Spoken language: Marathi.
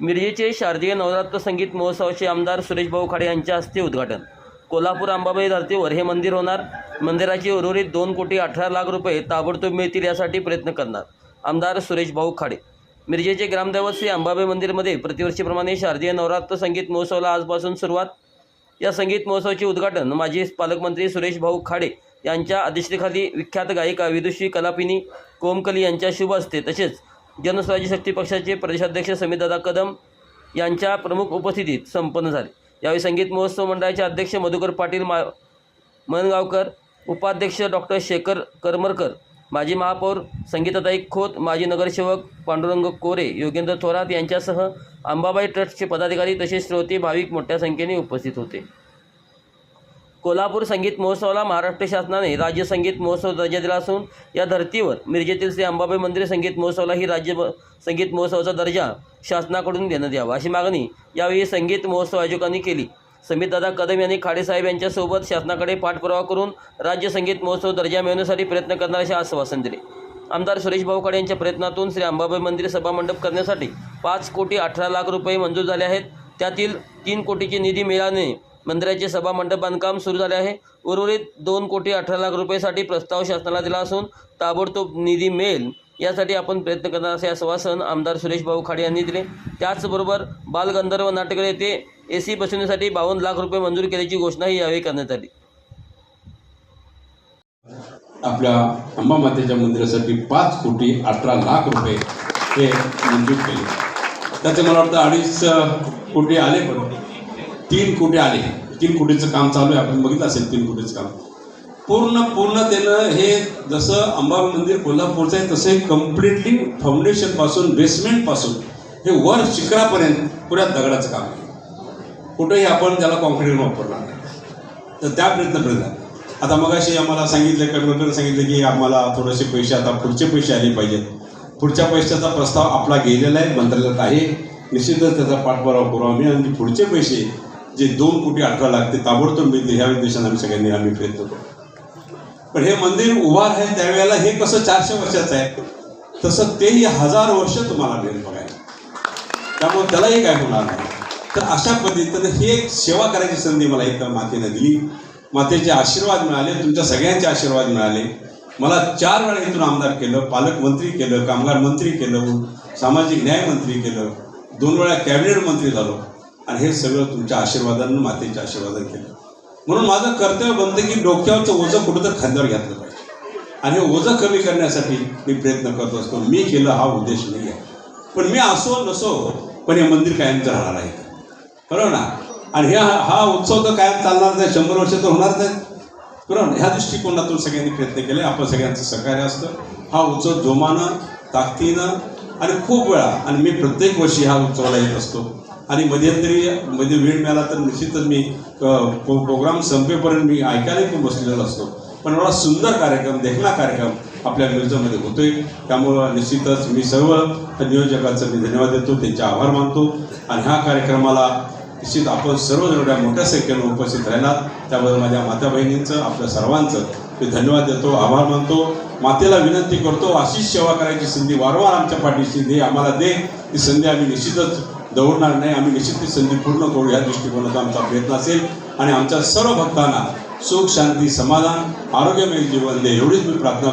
मिरजेचे शारदीय नवरात्र संगीत महोत्सवाचे आमदार सुरेश भाऊ खाडे यांच्या हस्ते उद्घाटन. कोल्हापूर अंबाबाई धर्तीवर हे मंदिर होणार. मंदिराची उर्वरित दोन कोटी अठरा लाख रुपये ताबडतोब मिळतील यासाठी प्रयत्न करणार आमदार सुरेश भाऊ खाडे. मिरजेचे ग्रामदैवत श्री अंबाबाई मंदिरमध्ये प्रतिवर्षीप्रमाणे शारदीय नवरात्र संगीत महोत्सवाला आजपासून सुरुवात. या संगीत महोत्सवाचे उद्घाटन माजी पालकमंत्री सुरेश भाऊ खाडे यांच्या अध्यक्षतेखाली विख्यात गायिका विदुषी कलापिनी कोमकली यांच्या शुभ असते तसेच जनस्वराज्य शक्ती पक्षाचे प्रदेशाध्यक्ष समीरदादा कदम यांच्या प्रमुख उपस्थितीत संपन्न झाले. यावेळी संगीत महोत्सव मंडळाचे अध्यक्ष मधुकर पाटील मा मनगावकर उपाध्यक्ष डॉक्टर शेखर करमरकर माजी महापौर संगीताताई खोत माजी नगरसेवक पांडुरंग कोरे योगेंद्र थोरात यांच्यासह अंबाबाई ट्रस्टचे पदाधिकारी तसेच श्रोते भाविक मोठ्या संख्येने उपस्थित होते. कोल्हापूर संगीत महोत्सवाला महाराष्ट्र शासनाने राज्य संगीत महोत्सव दर्जा दिला असून या धर्तीवर मिरजेतील श्री अंबाबाई मंदिर संगीत महोत्सवालाही राज्य संगीत महोत्सवाचा दर्जा शासनाकडून देण्यात यावा अशी मागणी यावेळी संगीत महोत्सव आयोजकांनी केली. समितदादा कदम यांनी खाडेसाहेब यांच्यासोबत शासनाकडे पाठपुरावा करून राज्य संगीत महोत्सव दर्जा मिळवण्यासाठी प्रयत्न करणार असे आश्वासन दिले. आमदार सुरेश भाऊ खाडे यांच्या प्रयत्नातून श्री अंबाबाई मंदिर सभामंडप करण्यासाठी पाच कोटी अठरा लाख रुपये मंजूर झाले आहेत. त्यातील तीन कोटीची निधी मिळाल्याने मंदिराचे सभामंडप बांधकाम सुरू झाले आहे. उर्वरित दोन कोटी अठरा लाख रुपयेसाठी प्रस्ताव शासनाला दिला असून ताबडतोब निधी मिळेल यासाठी आपण प्रयत्न करणार असे आश्वासन आमदार सुरेश भाऊ खाडे यांनी दिले. त्याचबरोबर बालगंधर्व नाटक येथे ए सी बसवण्यासाठी बावन्न लाख रुपये मंजूर केल्याची घोषणाही यावेळी करण्यात आली. आपल्या अंबा मातेच्या मंदिरासाठी पाच कोटी अठरा लाख रुपये हे मंजूर केले. त्याचे मला वाटतं अडीच कोटी आले पण तीन कोटी आले? तीन कोटीचं काम चालू आहे? आपण बघितलं असेल तीन कोटीचं काम. पूर्ण पूर्ण त्यानं हे जसं अंबा मंदिर कोल्हापूरचं आहे तसं कम्प्लिटली फाउंडेशनपासून बेसमेंटपासून हे वर शिखरापर्यंत पुऱ्या दगडाचं काम आहे. कुठेही आपण त्याला कॉन्क्रीट वापरणार नाही. तर त्या प्रयत्न प्रयत्न आता मग अशी आम्हाला सांगितलं कर्मकर सांगितलं की आम्हाला थोडेसे पैसे आता पुढचे पैसे आले पाहिजेत. पुढच्या पैशाचा प्रस्ताव आपला गेलेला आहे मंत्रालयात आहे. निश्चितच त्याचा पाठपुरावा करू आम्ही आणि पुढचे पैसे जे दोन कोटी अठरा लाख ते ताबडतोब मिळते ह्या उद्देशाने आम्ही सगळ्यांनी आम्ही प्रयत्न करू पण हे मंदिर उभार आहे त्यावेळेला हे कसं चारशे वर्षाचं आहे तसं तेही हजार वर्ष तुम्हाला मिळेल बघायला. त्यामुळे त्यालाही काय होणार नाही. तर अशा पद्धतीनं ही एक सेवा करायची संधी मला एकदा मातेनं दिली. मातेचे आशीर्वाद मिळाले तुमच्या सगळ्यांचे आशीर्वाद मिळाले. मला चार वेळा इथून आमदार केलं पालकमंत्री केलं कामगार मंत्री केलं सामाजिक न्याय मंत्री केलं. दोन वेळा कॅबिनेट मंत्री झालो. आणि हे सगळं तुमच्या आशीर्वादानं मातेच्या आशीर्वादानं केलं. म्हणून माझं कर्तव्य बनतं की डोक्यावरचं ओझं कुठं तर खांद्यावर घेतलं पाहिजे. आणि हे ओझं कमी करण्यासाठी मी प्रयत्न करत असतो. मी केलं हा उद्देश नाही आहे. पण मी असो नसो पण हे मंदिर कायमचं राहणार आहे बरोबर ना? आणि ह्या हा उत्सव तर कायम चालणार नाही. शंभर वर्ष तर होणार नाही. बरोबर ह्या दृष्टिकोनातून सगळ्यांनी प्रयत्न केले. आपण सगळ्यांचं सहकार्य असतं. हा उत्सव जोमानं ताकदीनं आणि खूप वेळा आणि मी प्रत्येक वर्षी हा उत्सवाला येत असतो. आणि मध्यंतरी मध्ये वेळ मिळाला तर निश्चितच मी प्रोग्राम संपेपर्यंत मी ऐकायला पण बसलेलो असतो. पण एवढा सुंदर कार्यक्रम देखणा कार्यक्रम आपल्या मिरजामध्ये होतोय. त्यामुळं निश्चितच मी सर्व नियोजकांचं मी धन्यवाद देतो त्यांचे आभार मानतो. आणि ह्या कार्यक्रमाला निश्चित आपण सर्व एवढ्या मोठ्या संख्येनं उपस्थित राहिलात त्याबद्दल माझ्या माता बहिणींचं आपल्या सर्वांचं मी धन्यवाद देतो आभार मानतो. मातेला विनंती करतो अशीच सेवा करायची संधी वारंवार आमच्या पाठीशी दे आम्हाला दे. ती संधी आम्ही निश्चितच दौडणार नाही. आम्ही निश्चित ती संधी पूर्ण करू. या दृष्टिकोनाचा आमचा प्रयत्न असेल. आणि आमच्या सर्व भक्तांना सुख शांती समाधान आरोग्यमय जीवन दे. एवढीच मी प्रार्थना